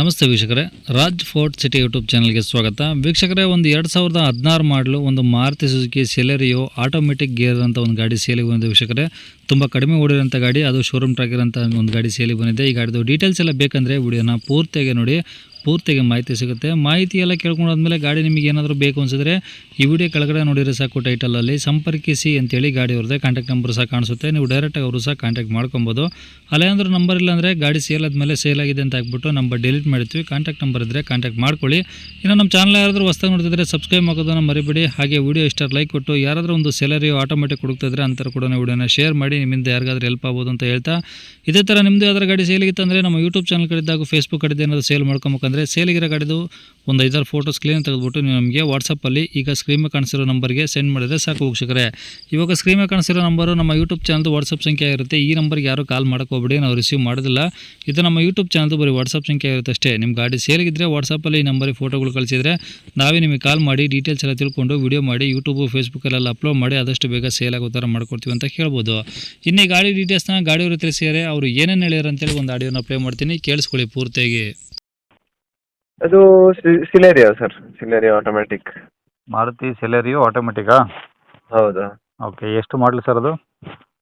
ನಮಸ್ತೆ ವೀಕ್ಷಕರೇ. Raj fort city YouTube ಚಾನಲ್ಗೆ ಸ್ವಾಗತ. ವೀಕ್ಷಕರೇ, ಒಂದು ಎರಡು ಸಾವಿರದ ಹದಿನಾರು ಮಾಡಲು ಒಂದು Maruti Suzuki Celerio automatic gear ಅಂತ ಒಂದು ಗಾಡಿ ಸೇಲಿಗೆ ಬಂದಿದೆ ವೀಕ್ಷಕರೇ. ತುಂಬ ಕಡಿಮೆ ಓಡಿರೋಂಥ ಗಾಡಿ, ಅದು ಶೋರೂಮ್ ಟ್ರ್ಯಾಕ್ ಇರೋಂಥ ಒಂದು ಗಾಡಿ ಸೇಲಿಗೆ ಬಂದಿದೆ. ಈ ಗಾಡಿದು ಡೀಟೇಲ್ಸ್ ಎಲ್ಲ ಬೇಕಂದರೆ ವಿಡಿಯೋನ ಪೂರ್ತಿಯಾಗಿ ನೋಡಿ. ಪೂರ್ತಿಯಾಗಿ ಮಾಹಿತಿ ಸಿಗುತ್ತೆ. ಮಾಹಿತಿ ಎಲ್ಲ ಕೇಳ್ಕೊಂಡಾದ್ಮೇಲೆ ಗಾಡಿ ನಿಮಗೆ ಏನಾದರೂ ಬೇಕು ಅನಿಸಿದ್ರೆ ಈ ವಿಡಿಯೋ ಕೆಳಗಡೆ ನೋಡಿದ್ರೆ ಸಾಕು ಟೈಟಲಲ್ಲಿ ಸಂಪರ್ಕಿಸಿ ಅಂತೇಳಿ ಗಾಡಿ ಅವ್ರದ್ದೇ ಕಾಂಟ್ಯಾಕ್ಟ್ ನಂಬರ್ ಸಹ ಕಾಣಿಸುತ್ತೆ. ನೀವು ಡೈರೆಕ್ಟಾಗಿ ಅವರು ಸಹ ಕಾಂಟ್ಯಾಕ್ಟ್ ಮಾಡ್ಕೊಬೋದು. ಅಲ್ಲೇನಾದ್ರೂ ನಂಬರ್ ಇಲ್ಲ ಅಂದರೆ ಗಾಡಿ ಸೇಲ್ ಆದಮೇಲೆ ಸೇಲ್ ಆಗಿದೆ ಅಂತ ಹಾಕ್ಬಿಟ್ಟು ನಂಬರ್ ಡಿಲೀಟ್ ಮಾಡ್ತೀವಿ ಕಾಂಟ್ಯಾಕ್ಟ್ ನಂಬರ್ ಇದ್ದರೆ ಕಾಂಟ್ಯಾಕ್ಟ್ ಮಾಡ್ಕೊಳ್ಳಿ. ಇನ್ನು ನಮ್ಮ ಚಾನಲ್ ಯಾರಾದರೂ ಹೊಸ್ದಾಗಿ ನೋಡ್ತಿದ್ರೆ ಸಬ್ಸ್ಕ್ರೈಬ್ ಮಾಡೋದನ್ನು ಮರಿಬೇಡಿ. ಹಾಗೆ ವಿಡಿಯೋ ಇಷ್ಟ ಲೈಕ್ ಕೊಟ್ಟು ಯಾರಾದರೂ ಒಂದು ಸೆಲರಿ ಆಟೋಮೆಟಿಕ್ ಹುಡುಕ್ತಿದ್ರೆ ಅಂತರ ಕೂಡ ವಿಡಿಯೋನ ಶೇರ್ ಮಾಡಿ. ನಿಮ್ಮಿಂದ ಯಾರಿಗಾದ್ರೂ ಹೆಲ್ಪ್ ಆಗ್ಬೋದು ಅಂತ ಹೇಳ್ತಾ. ಇದೇ ಥರ ನಿಮ್ಮದು ಯಾವ್ದಾರು ಗಾಡಿ ಸೇಲಿಗಿತ್ತು ಅಂದರೆ ನಮ್ಮ ಯೂಟ್ಯೂಬ್ ಚಾನಲ್ ಕಡೆದಾಗ ಫೇಸ್ಬುಕ್ ಕಡೆದು ಸೇಲ್ ಮಾಡ್ಕೊಬೇಕಂದ್ರೆ ಸೇಲಿಗಿರೋ ಗಾಡಿದು ಒಂದು ಐದಾರು ಫೋಟೋಸ್ ಕ್ಲೀನ್ ತೆಗೆದುಬಿಟ್ಟು ನೀವು ನಮಗೆ ವಾಟ್ಸಪ್ಪಲ್ಲಿ ಈಗ ಸ್ಕ್ರೀನ್ ಕಾಣಿಸಿರೋ ನಂಬರ್ಗೆ ಸೆಂಡ್ ಮಾಡಿದರೆ ಸಾಕು ವೀಕ್ಷಕರೇ ಇವಾಗ ಸ್ಕ್ರೀನ್ ಕಾಣಿಸಿರೋ ನಂಬರು ನಮ್ಮ ಯೂಟ್ಯೂಬ್ ಚಾನಲ್ದು ವಾಟ್ಸಪ್ ಸಂಖ್ಯೆ ಆಗಿರುತ್ತೆ. ಈ ನಂಬರ್ಗೆ ಯಾರು ಕಾಲ್ ಹೋಗ್ಬೇಡಿ ನಾವು ರಿಸೀವ್ ಮಾಡೋದಿಲ್ಲ. ಇದು ನಮ್ಮ ಯೂಟ್ಯೂಬ್ ಚಾನಲ್ದು ಬರೀ ವಾಟ್ಸಪ್ ಸಂಖ್ಯೆ ಇರುತ್ತೆ ಅಷ್ಟೇ. ನಿಮ್ಮ ಗಾಡಿ ಸೇಲಿಗಿದ್ರೆ ವಾಟ್ಸಪ್ಪಲ್ಲಿ ಈ ನಂಬರಿಗೆ ಫೋಟೋಗಳು ಕಳಿಸಿದ್ರೆ ನಾವೇ ನಿಮಗೆ ಕಾಲ್ ಮಾಡಿ ಡೀಟೇಲ್ಸ್ ಎಲ್ಲ ತಿಳ್ಕೊಂಡು ವಿಡಿಯೋ ಮಾಡಿ ಯೂಟ್ಯೂಬು ಫೇಸ್ಬುಕ್ಕಲ್ಲೆಲ್ಲ ಅಪ್ಲೋಡ್ ಮಾಡಿ ಆದಷ್ಟು ಬೇಗ ಸೇಲ್ ಆಗೋ ಥರ ಮಾಡ್ಕೊಡ್ತೀವಿ ಅಂತ ಹೇಳ್ಬೋದು. ಇನ್ನು ಗಾಡಿ ಡೀಟೇಲ್ಸ್ನ ಗಾಡಿಯವರು ತಿಳಿಸಿದರೆ ಅವರು ಏನೇನು ಹೇಳ್ಯಾರ ಅಂತೇಳಿ ಒಂದು ಆಡಿಯೋನ ಪ್ಲೇ ಮಾಡ್ತೀನಿ. ಕೇಳಿಸ್ಕೊಳ್ಳಿ ಪೂರ್ತಿಯಾಗಿ. ಅದು Celerio sir Celerio automatic Maruti Celerio ಆಟೋಮೆಟಿಕಾ ಹೌದು. ಓಕೆ ಎಷ್ಟು ಮಾಡಲಿ ಸರ್ ಅದು?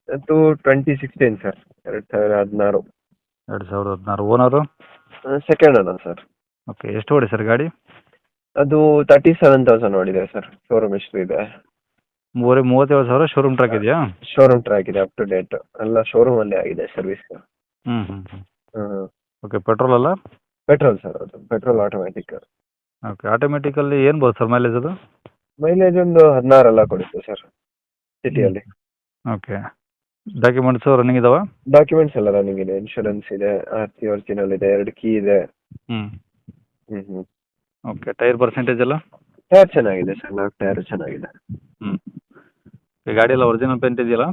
ಅದು ಟ್ವೆಂಟಿ ಸಿಕ್ಸ್ಟೀನ್ ಸರ್ ಎರಡು ಸಾವಿರ ಹದಿನಾರು. ಎರಡು ಸಾವಿರದ ಹದಿನಾರು. ಓನರು ಸೆಕೆಂಡ್ ಅಲ್ಲ ಸರ್ ಓಕೆ ಎಷ್ಟು ಓಡಿ ಸರ್ ಗಾಡಿ? ಅದು ತರ್ಟಿ ಸೆವೆನ್ ತೌಸಂಡ್ ನೋಡಿದೆ ಸರ್ ಶೋರೂಮ್ ಎಷ್ಟು ಇದೆ? ಮೂವರೆ ಮೂವತ್ತೇಳು ಸಾವಿರ ಶೋರೂಮ್ ಟ್ರ್ಯಾಕ್ ಇದೆಯಾ? ಶೋರೂಮ್ ಟ್ರ್ಯಾಕ್ ಇದೆ ಅಪ್ ಟು ಡೇಟ್ ಎಲ್ಲ ಶೋರೂಮ್ ಅಲ್ಲೇ ಆಗಿದೆ ಸರ್ವಿಸ್ ಹ್ಞೂ ಹ್ಞೂ ಹ್ಞೂ ಓಕೆ ಪೆಟ್ರೋಲ್ ಅಲ್ಲ? ಪೆಟ್ರೋಲ್ ಸರ್ ಅದು ಪೆಟ್ರೋಲ್ ಆಟೋಮ್ಯಾಟಿಕ್ ಓಕೆ ಆಟೋಮೆಟಿಕಲ್ಲಿ ಏನು ಬರುತ್ತೆ ಸರ್ ಮೈಲೇಜ್ ಅದು? ಮೈಲೇಜ್ ಒಂದು ಹದಿನಾರೆಲ್ಲ ಕೊಡುತ್ತೆ ಸರ್ ಸಿಟಿಯಲ್ಲಿ ಓಕೆ ಡಾಕ್ಯುಮೆಂಟ್ಸ್ ರನ್ನಿಂಗ್ ಇದಾವ? ಡಾಕ್ಯುಮೆಂಟ್ಸ್ ಎಲ್ಲ ರನ್ನಿಂಗ್ ಇದೆ ಇನ್ಶೂರೆನ್ಸ್ ಇದೆ ಆರ್ ಸಿ ಒರಿಜಿನಲ್ ಇದೆ ಎರಡು ಕೀ ಇದೆ. ಹ್ಞೂ ಹ್ಞೂ ಹ್ಞೂ ಓಕೆ ಟೈರ್ ಪರ್ಸೆಂಟೇಜ್ ಎಲ್ಲ? ಟೈರ್ ಚೆನ್ನಾಗಿದೆ ಸರ್ ನಾಲ್ಕು ಟೈರ್ ಚೆನ್ನಾಗಿದೆ. ಹ್ಞೂ ಗಾಡಿ ಎಲ್ಲ ಒರಿಜಿನಲ್ ಪೇಂಟ್ ಇದೆಯಲ್ಲ?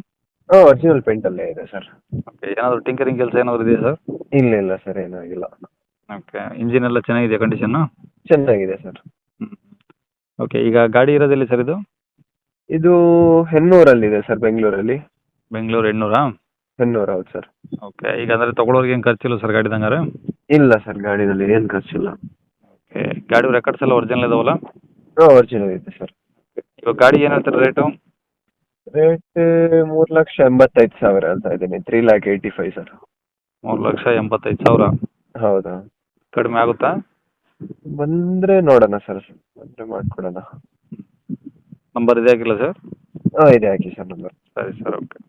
ಹಾಂ ಒರಿಜಿನಲ್ ಪೇಂಟಲ್ಲೇ ಇದೆ ಸರ್ ಓಕೆ ಏನಾದರೂ ಟಿಂಕರಿಂಗ್ ಕೆಲಸ ಏನಾದರೂ ಇದೆಯಾ ಸರ್ ಇಲ್ಲ ಇಲ್ಲ ಸರ್ ಏನಾಗಿಲ್ಲ. ಓಕೆ ಇಂಜಿನ್ ಎಲ್ಲ ಚೆನ್ನಾಗಿದೆಯಾ ಕಂಡೀಷನ್ ಚೆನ್ನಾಗಿದೆ ಸರ್ ಓಕೆ ಈಗ ಗಾಡಿ ಇರೋದೆಲ್ಲಿ ಸರ್ ಇದು? ಇದು ಹೆನ್ನೂರಲ್ಲಿದೆ ಸರ್ ಬೆಂಗಳೂರಲ್ಲಿ. ಬೆಂಗಳೂರು ಎಣ್ಣೂರಾ ಹೆನ್ನೂರು ಹೌದು ಸರ್ ಓಕೆ ಈಗ ಅಂದರೆ ತೊಗೊಳೋರ್ಗೆ ಏನು ಖರ್ಚಿಲ್ಲ ಸರ್ ಗಾಡಿದಂಗಾರೆ ಇಲ್ಲ ಸರ್ ಗಾಡಿನಲ್ಲಿ ಏನು ಖರ್ಚಿಲ್ಲ. ಓಕೆ ಗಾಡಿ ರೆಕಾರ್ಡ್ಸ್ ಎಲ್ಲ ಒರಿಜಿನಲ್ ಇದಾವಲ್ಲ? ಹಾಂ ಒರಿಜಿನಲ್ ಇದೆ ಸರ್ ಇವಾಗ ಗಾಡಿ ಏನು ಹೇಳ್ತಾರೆ ರೇಟು ರೇಟ್ ಮೂರು ಲಕ್ಷ ಎಂಬತ್ತೈದು ಸಾವಿರ ಹೇಳ್ತಾ ಇದ್ದೀನಿ three lakh eighty five sir ಮೂರು ಲಕ್ಷ ಎಂಬತ್ತೈದು ಸಾವಿರ. ಹೌದಾ? ಕಡಿಮೆ ಆಗುತ್ತಾ? ಬಂದ್ರೆ ನೋಡೋಣ ಸರ್. ಬಂದ್ರೆ ಮಾಡ್ಕೊಡೋಣ. ನಂಬರ್ ಇದೆ ಹಾಕಿಲ್ಲ ಸರ್? ಹಾಂ ಇದೆ ಹಾಕಿ ಸರ್ ನಂಬರ್ ಸರಿ ಸರ್ ಓಕೆ